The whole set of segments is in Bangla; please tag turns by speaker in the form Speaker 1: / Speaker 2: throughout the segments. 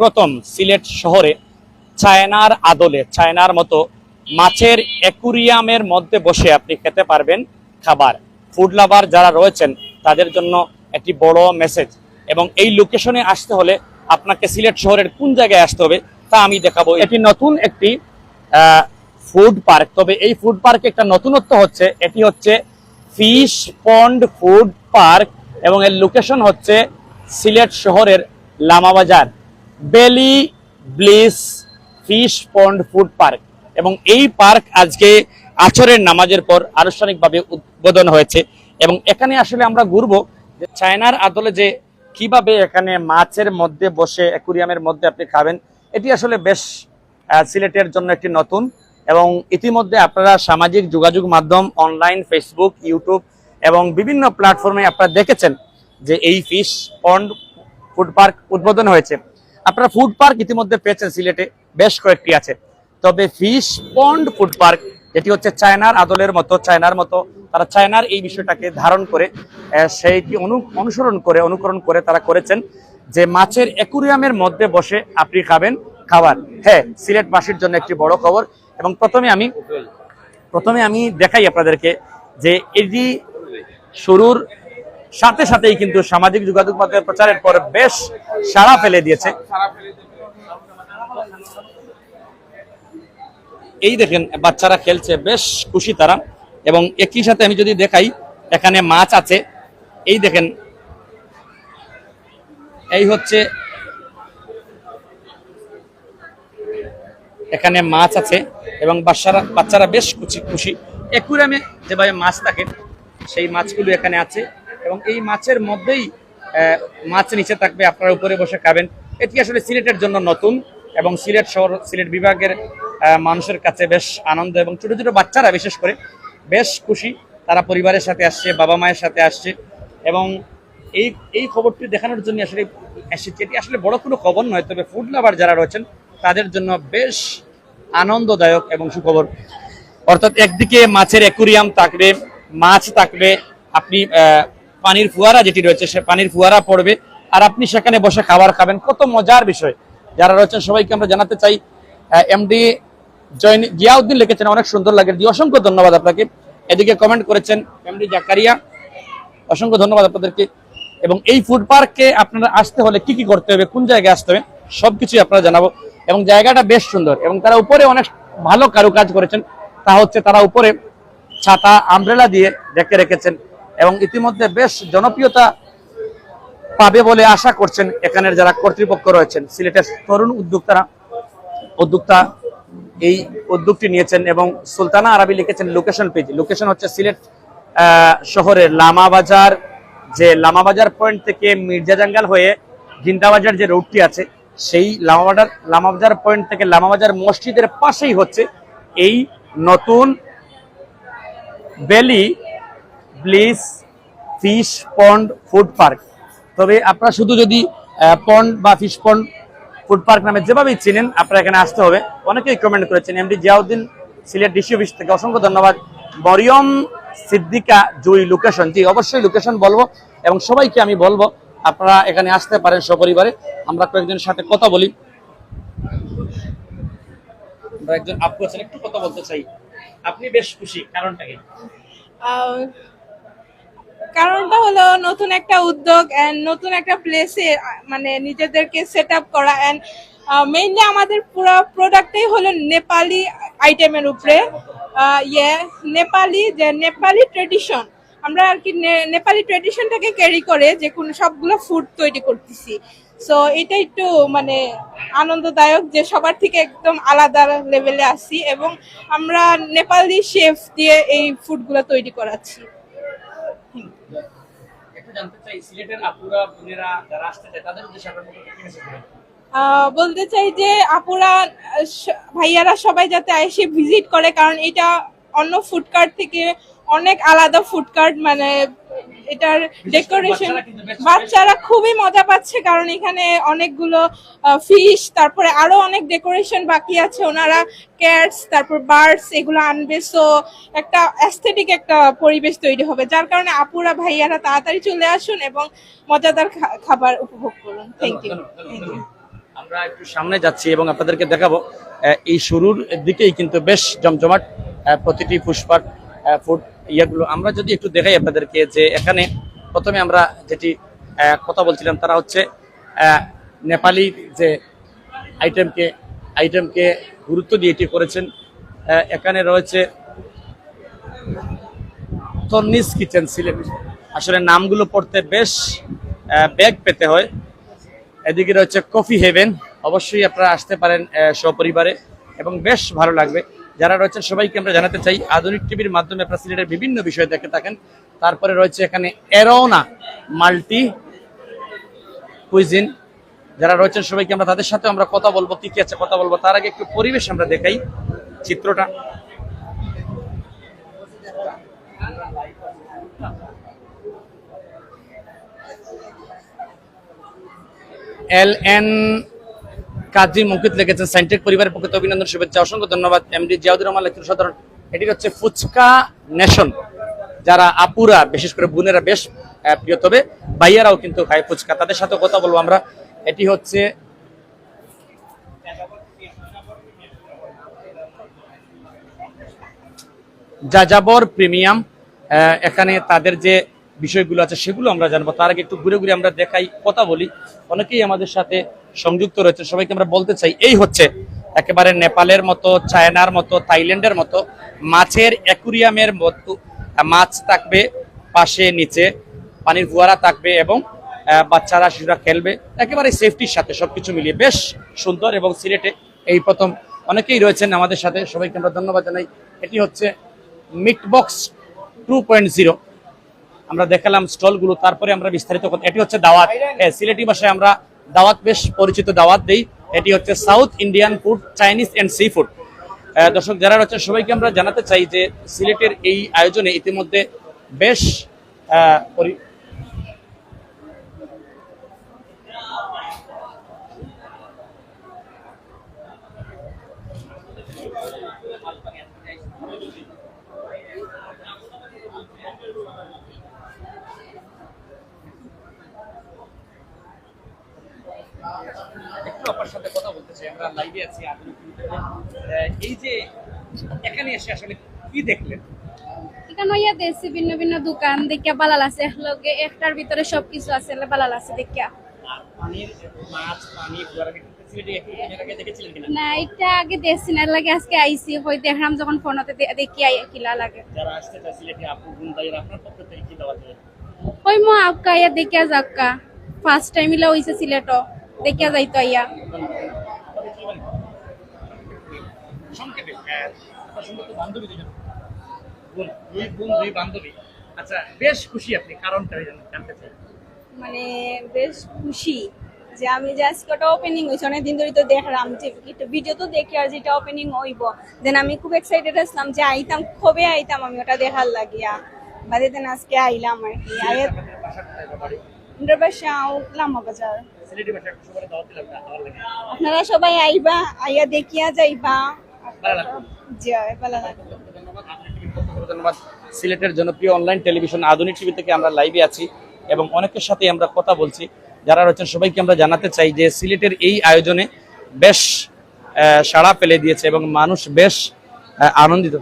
Speaker 1: প্রথম সিলেট শহরে চায়নার আদলে, চায়নার মতো মাছের অ্যাকুরিয়ামের মধ্যে বসে আপনি খেতে পারবেন খাবার। ফুড লাভার যারা রয়েছেন, তাদের জন্য একটি বড় মেসেজ এবং এই লোকেশনে আসতে হলে আপনাকে সিলেট শহরের কোন জায়গায় আসতে হবে, তা আমি দেখাবো। এটি নতুন একটি ফুড পার্ক তবে এই ফুড পার্কে একটা নতুনত্ব হচ্ছে, এটি হচ্ছে ফিশ পন্ড ফুড পার্ক এবং এর লোকেশন হচ্ছে সিলেট শহরের Lamabazar belly bliss fish pond food park এবং এই পার্ক আজকে আচরের নামাজের পর আনুষ্ঠানিকভাবে উদ্বোধন হয়েছে এবং এখানে আসলে আমরা ঘুরবো যে চায়নার আদলে যে কীভাবে এখানে মাছের মধ্যে বসে অ্যাকুরিয়ামের মধ্যে আপনি খাবেন, এটি আসলে বেশ সিলেটের জন্য একটি নতুন এবং ইতিমধ্যে আপনারা সামাজিক যোগাযোগ মাধ্যম অনলাইন ফেসবুক ইউটিউব এবং বিভিন্ন প্ল্যাটফর্মে আপনারা দেখেছেন যে এই ফিশ পন্ড ফুড পার্ক উদ্বোধন হয়েছে। আপনারা ফুড পার্ক ইতিমধ্যে পেয়েছেন সিলেটে, বেশ কয়েকটি আছে। তবে ফিশ পন্ড ফুড পার্ক যেটি হচ্ছে চায়নার আদলের মতো, চায়নার মতো, তারা চায়নার এই বিষয়টাকে ধারণ করে সেইটি অনু- অনুসরণ করে, অনুকরণ করে তারা করেছেন যে মাছের অ্যাকুরিয়ামের মধ্যে বসে আপনি খাবেন খাবার। হ্যাঁ সিলেট সিলেটবাসীর জন্য একটি বড় খবর এবং প্রথমে আমি প্রথমে আমি দেখাই আপনাদেরকে যে এটি শুরুর সাথে সাথেই কিন্তু সামাজিক যোগাযোগ মাধ্যমে প্রচারের পর বেশ সাড়া ফেলে দিয়েছে। এই দেখেন, বাচ্চারা খেলছে, বেশ খুশি তারা। এবং একই সাথে আমি যদি দেখাই, এখানে মাছ আছে। এই দেখেন, এই হচ্ছে এখানে মাছ আছে এবং বাচ্চারা বাচ্চারা বেশ খুশি খুশি। একুরামে যেভাবে মাছ থাকে, সেই মাছগুলো এখানে আছে। এবং এই মাছের মধ্যেই মাছ নিচে থাকবে, আপনারা উপরে বসে খাবেন। এটি আসলে সিলেটের জন্য নতুন এবং সিলেট শহর, সিলেট বিভাগের মানুষের কাছে বেশ আনন্দ এবং ছোটো ছোটো বাচ্চারা বিশেষ করে বেশ খুশি। তারা পরিবারের সাথে আসছে, বাবা মায়ের সাথে আসছে এবং এই এই খবরটি দেখানোর জন্য আসলে এসেছি। এটি আসলে বড় কোনো খবর নয়, তবে ফুড লাভার যারা রয়েছেন, তাদের জন্য বেশ আনন্দদায়ক এবং সুখবর। অর্থাৎ একদিকে মাছের অ্যাকুরিয়াম থাকবে, মাছ থাকবে, আপনি পানির ফুয়ারা যেটি রয়েছে, সে পানির ফুয়ারা পড়বে। আর আপনি সেখানে বসে খাবার খাবেন। কত মজার বিষয়। যারা রয়েছেন, সবাইকে আমরা জানাতে চাই এমডি জয়ন জিয়াউদ্দিন লিখেছেন, অনেক সুন্দর লাগে। জি অসংখ্য ধন্যবাদ আপনাকে। এদিকে কমেন্ট করেছেন এমডি জাকারিয়া। অসংখ্য ধন্যবাদ আপনাদেরকে। এবং এই ফুড পার্কে আপনারা আসতে হলে কি কি করতে হবে, কোন জায়গায় আসতে হবে, সবকিছুই আপনারা জানাব। এবং জায়গাটা বেশ সুন্দর। এবং তারা উপরে অনেক ভালো কারুকাজ করেছেন। তা হচ্ছে তারা উপরে ছাতা আমব্রেলা দিয়ে ডেকে রেখেছেন। এবং ইতিমধ্যে বেশ জনপ্রিয়তা পাবে বলে আশা করছেন এখানের যারা কর্তৃপক্ষ রয়েছেন। সিলেটের তরুণ উদ্যোক্তারা উদ্যোক্তা এই উদ্যোগটি নিয়েছেন এবং সুলতানা আরবি লিখেছেন লোকেশন পেজ লোকেশন হচ্ছে সিলেট শহরের লামাবাজার যে লামাবাজার পয়েন্ট থেকে মির্জা জাঙ্গাল হয়ে ঘিন্টাবাজার যে রোডটি আছে, সেই লামাবাজার লামাবাজার পয়েন্ট থেকে লামাবাজার মসজিদের পাশেই হচ্ছে এই নতুন belly bliss, fish pond, food park. তবে আপনারা শুধু যদি পন্ড বা ফিশ পন্ড, ফুড পার্ক নামে যেভাবেই চিনেন, আপনারা এখানে আসতে হবে। অনেকেই কমেন্ট করেছেন, MD Ziauddin, Sylhet DC office থেকে অসংখ্য ধন্যবাদ। মরিয়ম সিদ্দিকা জুই লোকেশন জি, অবশ্যই লোকেশন বলব এবং সবাইকে আমি বলব, আপনারা এখানে আসতে পারেন সপরিবারে। আমরা কয়েকজনের সাথে কথা বলি। একজন আপু আছেন, একটু কথা বলতে চাই। আপনি বেশ খুশি, কারণটা কি?
Speaker 2: কারণটা হলো নতুন একটা উদ্যোগ এন্ড নতুন একটা প্লেসে মানে নিজেদেরকে সেট আপ করা এন্ড মেইনলি আমাদের পুরো প্রোডাক্টটাই হলো নেপালি আইটেমের উপরে। ইয়ে নেপালি, যে নেপালি ট্রেডিশন আমরা আর কি নেপালি ট্রেডিশনটাকে ক্যারি করে যে কোনো সবগুলো ফুড তৈরি করতেছি। সো এটা একটু মানে আনন্দদায়ক যে সবার থেকে একদম আলাদা লেভেলে আসি এবং আমরা নেপালি শেফ দিয়ে এই ফুডগুলো তৈরি করাচ্ছি।
Speaker 1: একটু জানতে চাই সিলেটের আপুরা বোনেরা যারা তাদের উদ্দেশ্যে আপনার
Speaker 2: আহ, বলতে চাই যে আপুরা ভাইয়ারা সবাই যাতে এসে ভিজিট করে কারণ এটা অন্য ফুডকার্ট থেকে অনেক আলাদা ফুড কার্ট মানে এটার ডেকোরেশন
Speaker 1: বাচ্চারা
Speaker 2: খুবই মজা পাচ্ছে কারণ এখানে অনেকগুলো ফিশ তারপরে আরও অনেক ডেকোরেশন বাকি আছে ওনারা ক্যাটস তারপর বার্ডস এগুলো আনবে। সো একটা অ্যাস্থেটিক একটা পরিবেশ তৈরি হবে যার কারণে আপুরা ভাইয়ারা তাড়াতাড়ি চলে আসুন এবং মজাদার খাবার উপভোগ করুন। Thank you.
Speaker 1: আমরা একটু সামনে যাচ্ছি এবং আপনাদেরকে দেখাবো এই শুরুর দিকেই কিন্তু বেশ জমজমাট প্রতিটি পুষ্পার ফুড ইয়েগুলো, আমরা যদি একটু দেখাই আপনাদেরকে যে এখানে প্রথমে আমরা যেটি কথা বলছিলাম তারা হচ্ছে নেপালি যে আইটেমকে আইটেমকে গুরুত্ব দিয়ে এটি করেছেন। এখানে রয়েছে তন্নিস কিচেন সিলেট আসলে নামগুলো পড়তে বেশ ব্যাগ পেতে হয়। এদিকে রয়েছে কফি হেভেন। অবশ্যই আপনারা আসতে পারেন সপরিবারে এবং বেশ ভালো লাগবে। যারা রয়েছেন, সবাইকে আমরা জানাতে চাই, আধুনিক টিভির মাধ্যমে আপনারা সিলেটের বিভিন্ন বিষয় দেখে থাকেন। তারপরে রয়েছে এখানে এরোনা মাল্টি কুইজিন। যারা রয়েছেন, সবাইকে আমরা তাদের সাথে আমরা কথা বলব, কি কি আছে কথা বলব। তার আগে একটু পরিবেশ আমরা দেখাই চিত্রটা। এল এন কাজী মুকিত লিখেছেন সাইন্টেক পরিবারের পক্ষে অভিনন্দন, শুভেচ্ছা, অসংখ্য ধন্যবাদ। এমডি জিয়াউদ্দিন রহমান লেখক সাধারণ। এটি হচ্ছে ফুচকা নেশন। যারা আপুরা, বিশেষ করে বোনেরা বেশ প্রিয়, তবে ভাইয়ারাও কিন্তু খায় ফুচকা। তাদের সাথে কথা বলব আমরা। এটি হচ্ছে যাযাবর প্রিমিয়াম। এখানে তাদের যে বিষয়গুলো আছে, সেগুলো আমরা জানব। তার আগে একটু ঘুরে ঘুরে আমরা দেখাই, কথা বলি। অনেকেই আমাদের সাথে সংযুক্ত রয়েছে, সবাইকে আমরা বলতে চাই, এই হচ্ছে একেবারে নেপালের মতো, চায়নার মতো, থাইল্যান্ডের মতো, মাছের অ্যাকুরিয়ামের মতো মাছ থাকবে পাশে নিচে, পানির ফুয়ারা থাকবে এবং বাচ্চারা, শিশুরা খেলবে, একেবারে সেফটির সাথে সবকিছু মিলিয়ে। বেশ সুন্দর এবং সিলেটে এই প্রথম অনেকেই রয়েছেন আমাদের সাথে, সবাইকে আমরা ধন্যবাদ জানাই। এটি হচ্ছে meat box two point zero আমরা দেখালাম স্টলগুলো, তারপরে আমরা বিস্তারিত এটি হচ্ছে দাওয়াত। হ্যাঁ সিলেটি ভাষায় আমরা দাওয়াত বেশ পরিচিত দাওয়াত দিই। এটি হচ্ছে south Indian food, Chinese and seafood. দর্শক যারা রয়েছেন, সবাইকে আমরা জানাতে চাই যে সিলেটের এই আয়োজনে ইতিমধ্যে বেশ আহ, পরি- একটু আপনার সাথে কথা বলতে চাই আমরা লাইভে আছি এই যে এখানে এসে আসলে কি দেখলেন?
Speaker 3: এখানে ইয়া ভিন্ন ভিন্ন দোকান দেখিয়া বালাল আছে। লগে একটার ভিতরে সবকিছু আছে বালাল আছে দেখিয়া।
Speaker 1: পানির মাছ পানি
Speaker 3: না এটা আগে দেখছি না। লাগে আজকে আইছি হই দেখলাম যখন ফোনতে দেখি কিলা লাগে।
Speaker 1: যারা আসতে চায় সিলেটে আপু গুন ভাইয়ের আপনার পক্ষ থেকে কি দেওয়া যায়?
Speaker 3: হই মো আক্কা ইয়া দেখিয়া যাক্কা ফার্স্ট টাইম ইলা হইছে সিলেটও। দেখিয়া যাইতো ইয়া
Speaker 1: সংক্ষেপে আপনার সম্পর্কে বান্ধবী দুজন বোন দুই বোন দুই বান্ধবী আচ্ছা বেশ খুশি আপনি কারণটা জানতে চাই
Speaker 4: মানে বেশ খুশি যে আমি ওটা ওপেনিং হয়েছে অনেক দিন ধরে তো দেখলাম যে একটু ভিডিও তো দেখি আর যেটা ওপেনিং হইব। দেন আমি খুব এক্সাইটেড আসলাম যে আইতাম কবে আইতাম আমি ওটা দেখার লাগিয়া। বাদে দেন আজকে আইলাম আর কি।
Speaker 1: বাসা
Speaker 4: বাজার। আপনারা সবাই আইবা আইয়া দেখিয়া যাইবা।
Speaker 1: ধন্যবাদ। সিলেটের জনপ্রিয় অনলাইন টেলিভিশন আধুনিক টিভি থেকে আমরা লাইভে আছি এবং অনেকের সাথে আমরা কথা বলছি। যারা রয়েছেন সবাইকে আমরা জানাতে চাই যে সিলেটের এই আয়োজনে বেশ সাড়া ফেলে দিয়েছে এবং মানুষ বেশ আনন্দিত।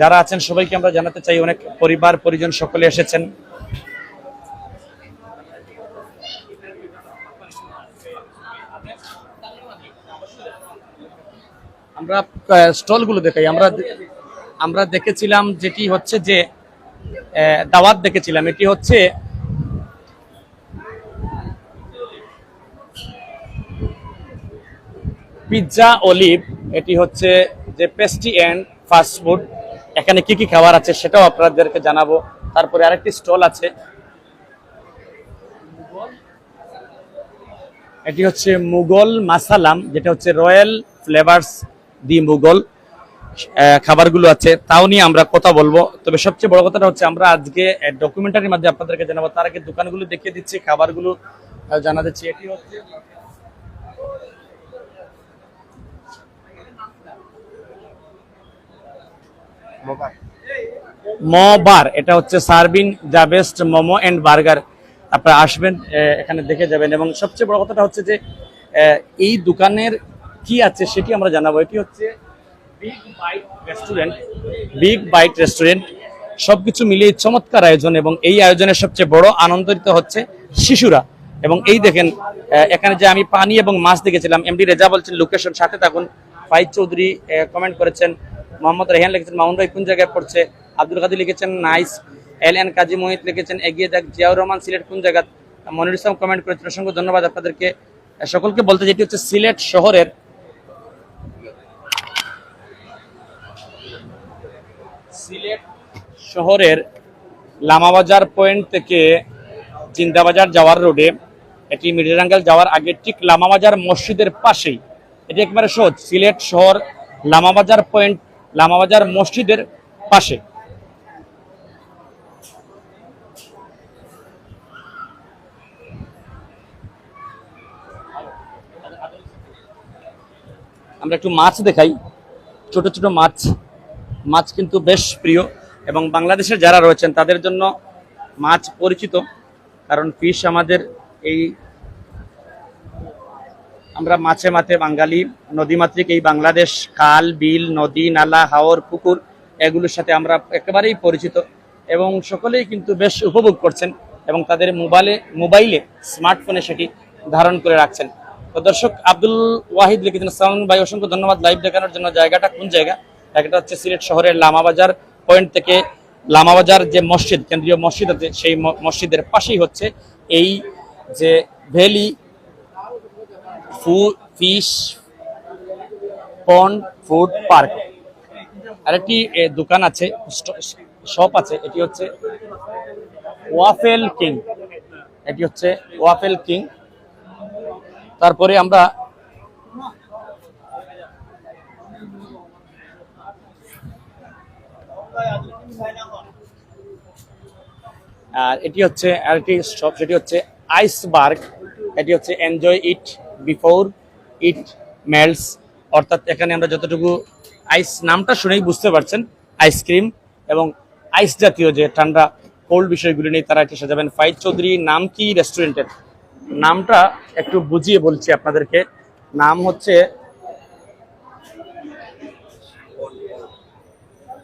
Speaker 1: যারা আছেন সবাইকে আমরা জানাতে চাই অনেক পরিবার পরিজন সকলে এসেছেন। আমরা স্টলগুলো দেখাই। আমরা আমরা দেখেছিলাম যেটি হচ্ছে যে দাওয়াত দেখেছিলাম। এটি হচ্ছে পিৎজা অলিভ। এটি হচ্ছে যে পেস্টি অ্যান্ড ফাস্ট ফুড। এখানে কি কি খাবার আছে সেটাও আপনাদেরকে জানাব। তারপরে আরেকটি স্টল আছে। এটি হচ্ছে মুঘল মাসালাম, যেটা হচ্ছে রয়্যাল ফ্লেভারস দি মুঘল খাবারগুলো আছে তাও নিয়ে আমরা কথা বলব। তবে সবচেয়ে বড় কথাটা হচ্ছে আমরা আজকে ডকুমেন্টারির মাধ্যমে আপনাদেরকে জানাব। তার আগে দোকানগুলো দেখিয়ে দিচ্ছি খাবারগুলো জানা দিচ্ছি এটি হচ্ছে ম বার এটা হচ্ছে serving the best momo and burger. আপনারা আসবেন এখানে দেখে যাবেন। এবং সবচেয়ে বড় কথাটা হচ্ছে যে এই দোকানের কি আছে সেটি আমরা জানাব। এটি হচ্ছে big bite restaurant big bite restaurant সবকিছু মিলিয়ে চমৎকার আয়োজন এবং এই আয়োজনের সবচেয়ে বড় আনন্দিত হচ্ছে শিশুরা। এবং এই দেখেন এখানে যে আমি পানি এবং মাছ দেখেছিলাম এমডি রেজা বলছেন লোকেশন সাথে থাকুন। ফাইজ চৌধুরী কমেন্ট করেছেন, মোহাম্মদ রেহান লিখেছেন, মামুন ভাই কোন জায়গায় পড়ছে? আব্দুল কাদির লিখেছেন নাইস এল এন কাজী মোহিত লিখেছেন, এগিয়ে যাক। জিয়াউর রহমান, সিলেট কোন জায়গা? মনির ইসলাম কমেন্ট করেছেন, অসংখ্য ধন্যবাদ আপনাদেরকে। সকলকে বলতে যেটি হচ্ছে সিলেট শহরের সিলেট শহরের লামাবাজার পয়েন্ট থেকে জিন্দাবাজার যাওয়ার রোডে এটি মিডিরাঙ্গাল যাওয়ার আগে ঠিক লামাবাজার মসজিদের পাশেই, এটি একবারে সহজ, সিলেট শহর লামাবাজার পয়েন্ট, লামাবাজার মসজিদের পাশে। আমরা একটু মাছ দেখাই, ছোট ছোট মাছ। মাছ কিন্তু বেশ প্রিয় এবং বাংলাদেশের যারা রয়েছেন, তাদের জন্য মাছ পরিচিত। কারণ ফিশ আমাদের এই আমরা মাছে মাছে বাঙালি, নদীমাতৃক এই বাংলাদেশ, খাল, বিল, নদী, নালা, হাওর, পুকুর এগুলোর সাথে আমরা একেবারেই পরিচিত এবং সকলেই কিন্তু বেশ উপভোগ করছেন এবং তাদের মোবাইলে মোবাইলে স্মার্টফোনে সেটি ধারণ করে রাখছেন। তো দর্শক, আব্দুল ওয়াহিদ লিখেছেন সালাম ভাই, অসংখ্য ধন্যবাদ। লাইভ দেখানোর জন্য জায়গাটা কোন জায়গা? জায়গাটা হচ্ছে সিলেট শহরের লামাবাজার পয়েন্ট থেকে লামাবাজার যে মসজিদ, কেন্দ্রীয় মসজিদ আছে, সেই মসজিদের পাশেই হচ্ছে এই যে ভ্যালি, ফু, ফিশ পন্ড ফুড পার্ক। আরেকটি দোকান আছে শপ আছে, এটি হচ্ছে ওয়াফেল কিং। এটি হচ্ছে ওয়াফেল কিং। তারপরে আমরা আর এটি হচ্ছে আরেকটি শপ সেটি হচ্ছে আইসবার্গ। এটি হচ্ছে enjoy it before it melts অর্থাৎ এখানে আমরা যতটুকু আইস নামটা শুনেই বুঝতে পারছেন আইসক্রিম এবং আইস জাতীয় যে ঠান্ডা কোল্ড বিষয়গুলি নিয়ে তারা এটি সাজাবেন। ফাইজ চৌধুরী, নাম কি রেস্টুরেন্টের নামটা একটু বুঝিয়ে বলছি আপনাদেরকে। নাম হচ্ছে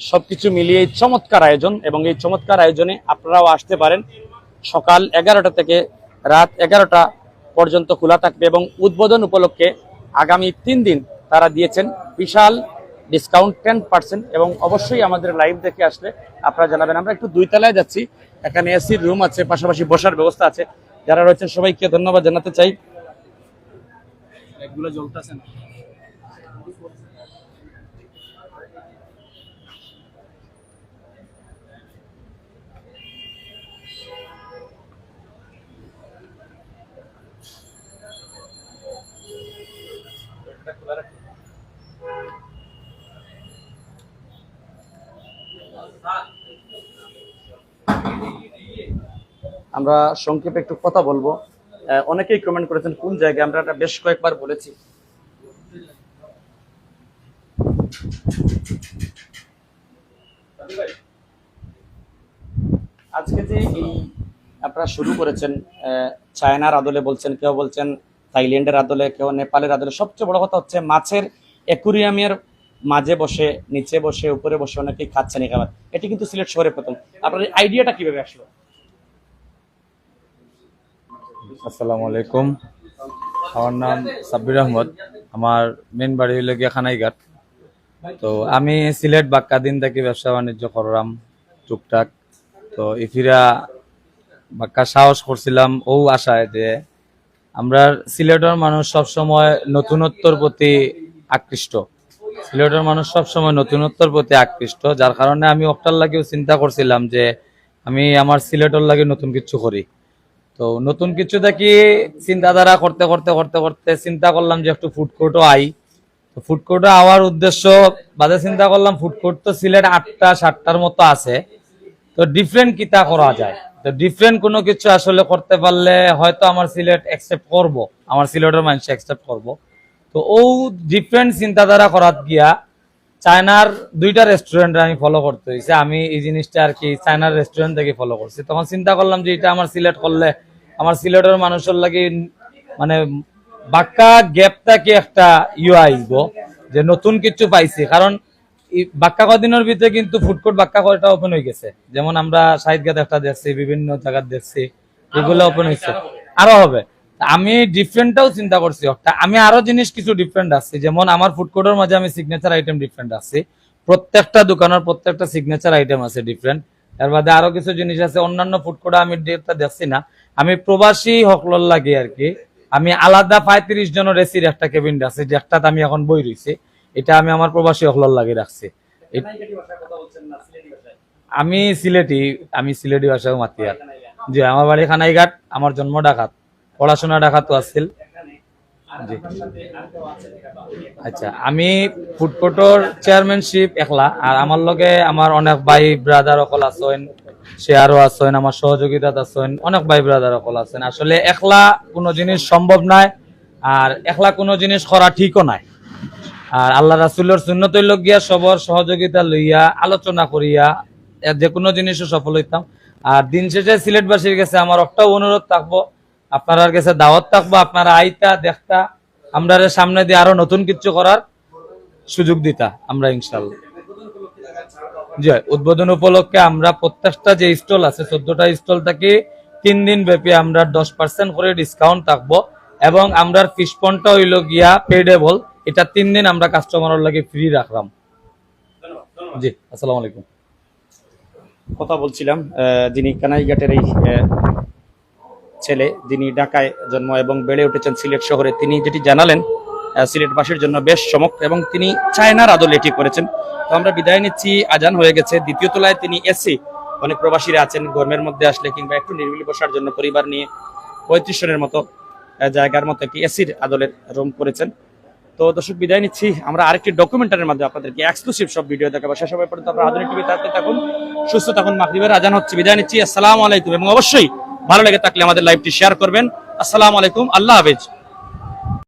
Speaker 1: সবকিছু মিলিয়ে চমৎকার আয়োজন এবং এই চমৎকার আয়োজনে আপনারাও আসতে পারেন। সকাল এগারোটা থেকে রাত এগারোটা পর্যন্ত খোলা থাকবে এবং উদ্বোধন উপলক্ষে আগামী তিন দিন তারা দিয়েছেন বিশাল ডিসকাউন্ট টেন পার্সেন্ট এবং অবশ্যই আমাদের লাইভ দেখে আসলে আপনারা জানাবেন। আমরা একটু দুই তলায় যাচ্ছি। এখানে এসির রুম আছে, পাশাপাশি বসার ব্যবস্থা আছে। যারা রয়েছেন সবাইকে ধন্যবাদ জানাতে চাই জ্বলতেছে না আমরা সংক্ষেপে একটু কথা বলব। অনেকেই কমেন্ট করেছেন, কোন জায়গায়? আমরা এটা বেশ কয়েকবার বলেছি। আজকে যে এই আপনারা শুরু করেছেন চায়নার আদলে বলছেন, কেউ বলছেন থাইল্যান্ডের আদলে, কেউ নেপালের আদলে, সবচেয়ে বড় কথা হচ্ছে মাছের অ্যাকুরিয়ামের মাঝে বসে, নিচে বসে, উপরে বসে অনেকেই খাচ্ছেন এই খাবার। এটি কিন্তু সিলেট শহরে প্রথম। আপনার আইডিয়াটা কীভাবে আসলো?
Speaker 5: আসসালামু আলাইকুম। আমার নাম সাব্বির আহমদ। আমার মেন বাড়ি হইল গিয়া খানাইঘাট। তো আমি সিলেট বাক্কা দিন থেকে ব্যবসা বাণিজ্য করলাম, টুকটাক। তো ইফিরা বাক্কা সাহস করছিলাম, ও আশায় যে আমরা সিলেটের মানুষ সবসময় নতুনত্বর প্রতি আকৃষ্ট। সিলেটের মানুষ সবসময় নতুনত্বর প্রতি আকৃষ্ট, যার কারণে আমি অক্টার লাগেও চিন্তা করছিলাম যে আমি আমার সিলেটের লাগে নতুন কিছু করি। তো নতুন কিছু দেখি চিন্তাধারা করতে করতে করতে করতে চিন্তা করলাম যে একটু ফুড কোর্টও আই। তো ফুড কোর্টে আওয়ার উদ্দেশ্য বাদে চিন্তা করলাম ফুড কোর্ট তো সিলেট আটটা, সাতটার মতো আছে। তো ডিফারেন্ট কিতা করা যায়? তো ডিফারেন্ট কোনো কিছু আসলে করতে পারলে হয়তো আমার সিলেট অ্যাকসেপ্ট করব, আমার সিলেটের মানুষ অ্যাকসেপ্ট করব। তো ও ডিফারেন্ট চিন্তাধারা করাত গিয়া চায়নার দুইটা রেস্টুরেন্ট আমি ফলো করতে হয়েছে আমি এই জিনিসটা আর কি চায়নার রেস্টুরেন্ট থেকে ফলো করছি তখন চিন্তা করলাম যে এটা আমার সিলেট করলে আমার সিলেটের মানুষের লাগে মানে বাক্কা গ্যাপটা কি একটা ইউ আইব যে নতুন কিছু পাইছি। কারণ বাক্কা কদিনের ভিতরে কিন্তু ফুডকোর্ট বাক্কা কয়টা ওপেন হয়ে গেছে। যেমন আমরা সাহিদগাত একটা দেখছি, বিভিন্ন জায়গায় দেখছি, এগুলো ওপেন হয়েছে আরও হবে। আমি ডিফারেন্টটাও চিন্তা করছি আমি আরও জিনিস কিছু ডিফারেন্ট আছে। যেমন আমার ফুড কোর্টের মাঝে আমি সিগনেচার আইটেম ডিফারেন্ট আছে। প্রত্যেকটা দোকানের প্রত্যেকটা সিগনেচার আইটেম আছে ডিফারেন্ট এর বাদে আরও কিছু জিনিস আছে, অন্যান্য ফুড কোর্টে আমি দেখছি না। আমি প্রবাসী হকলর লাগে আর কি। আমি আলাদা পঁয়ত্রিশ জনের এসির একটা কেবিন আছে যে যেটাতে আমি এখন বই রয়েছি। এটা আমি আমার প্রবাসী হকলর লাগে রাখছি। আমি সিলেটি আমি সিলেটি ভাষাও মাতিয়ার জি, আমার বাড়ি খানাইঘাট, আমার জন্ম ডাকাত পড়াশোনা ডাকাতও আছিল জি। আচ্ছা আমি ফুড কোর্টর চেয়ারম্যানশিপ একলা, আর আমার লগে আমার অনেক ভাই ব্রাদার অকল আছেন শেয়ারও আছেন, আমার সহযোগিতা আছেন, অনেক ভাই ব্রাদার অকল আছেন। আসলে একলা কোনো জিনিস সম্ভব নাই, আর একলা কোনো জিনিস করা ঠিকও নাই। আর আল্লাহ রাসুলের সুন্নত গিয়া সবর সহযোগিতা লইয়া, আলোচনা করিয়া যে কোনো জিনিসও সফল হইতাম। আর দিন শেষে সিলেটবাসীর কাছে আমার একটাও অনুরোধ থাকব আপনার কাছে দাওয়াত থাকব আপনারা আইতা দেখতা আমরা সামনে দিয়ে আরও নতুন কিছু করার সুযোগ দিতা আমরা ইনশাল্লাহ জি উদ্বোধন উপলক্ষে আমরা প্রত্যেকটা যে স্টল আছে চোদ্দটা স্টল থেকে তিন দিন ব্যাপী আমরা দশ পার্সেন্ট করে ডিসকাউন্ট থাকব এবং আমরা ফিশ পন্ডটা হইল গিয়া পেডেবল এটা তিন দিন আমরা কাস্টমারের লাগে ফ্রি রাখলাম। জি আসসালামু আলাইকুম।
Speaker 1: কথা বলছিলাম যিনি কানাইঘাটের এই ছেলে যিনি ঢাকায় জন্ম এবং বেড়ে উঠেছেন সিলেট শহরে, তিনি যেটি জানালেন সিলেটবাসীর জন্য বেশ চমক এবং তিনি চায়নার আদল এটি করেছেন। তো আমরা বিদায় নিচ্ছি, আজান হয়ে গেছে। দ্বিতীয় তলায় তিনি এসি অনেক প্রবাসীরা আছেন, গরমের মধ্যে আসলে কিংবা একটু নিরিবিলি বসার জন্য পরিবার নিয়ে পঁয়ত্রিশ জনের মতো জায়গার মতো একটি এসির আদলের রুম করেছেন। তো দর্শক, বিদায় নিচ্ছি। আমরা আরেকটি ডকুমেন্টারির মাধ্যমে আপনাদেরকে এক্সক্লুসিভ সব ভিডিও দেখাবো। সে সময় পর্যন্ত আপনারা আধুনিক টিভি তাতে থাকুন, সুস্থ থাকুন, মাগরিবের আজান হচ্ছে। বিদায় নিচ্ছি, আসসালামু আলাইকুম এবং অবশ্যই ভালো লেগে থাকলে আমাদের লাইভটি শেয়ার করবেন। আসসালামু আলাইকুম আল্লাহ হাফেজ।